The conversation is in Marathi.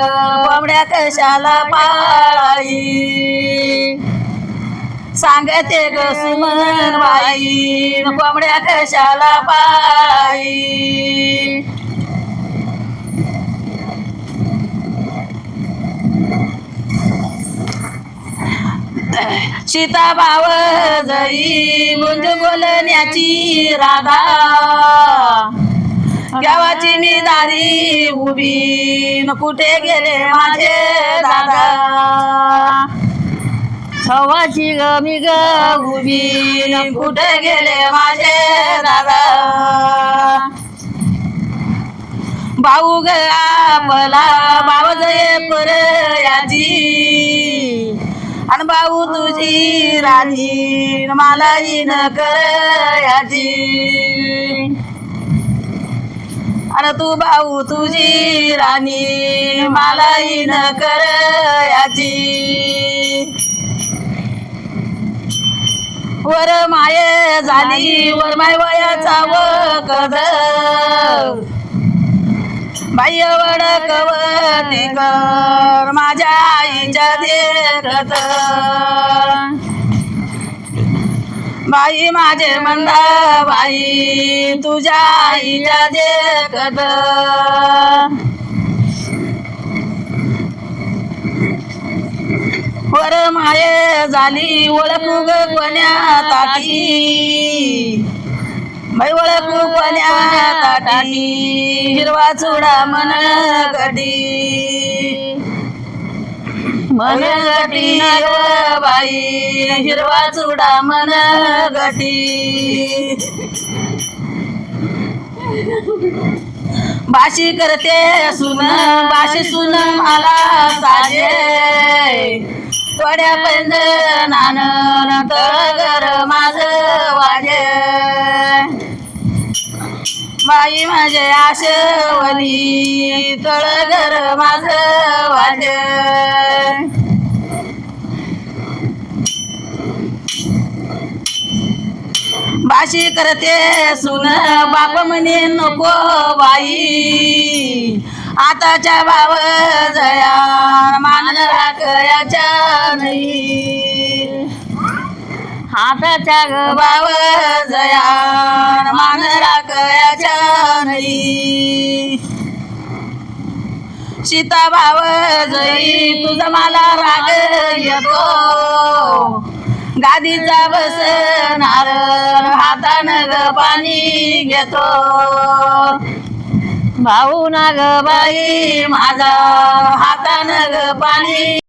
कोंबड्या कशाला पाळाई? सांगते ग सुमन बाई कोंबड्या कशाला पाळाई? सीता भाव जई मुंज बोलण्याची राधा गावाची मी दारी उभी. न कुठे गेले माझे दादा? हवाची ग मी ग उभी. न कुठे गेले माझे दादा? भाऊ ग आपला भाऊ जय पर याची आणि भाऊ तुझी राणी मला न कर अरे तू भाऊ तुझी राणी मला न कर याची. वर माये झाली वर माय वयाचा व कद बाह्य वडकवती कर माझ्या आईच्या देखत. बाई माझे मंदा बाई तुझ्या आईच्या देखत. वर माये झाली ओळखू ग कोण्या ताटी. मै ओळखू कोण्या ताटी हिरवा चुडा मन गडी. मन गटी बाई हिरवा चुडा मन गटी बाशी करते सुन बाशी सुन मला साजे. थोड्या पैंजणान तळगर माझ वाजे. बाई माझे आशवली तळगर माझ वाजे. बाशी करते सुन बाप म्हणे नको बाई. आताच्या भाव जया मान राखयाच्या नाही. हाताच्या ग भाव जया मान राखयाच्या नाही. सीता भाव जई तुझा मला राग येतो. गादीचा बसणार हातानं ग पाणी घेतो. भाऊ नाग बाई माझा हातानं ग पाणी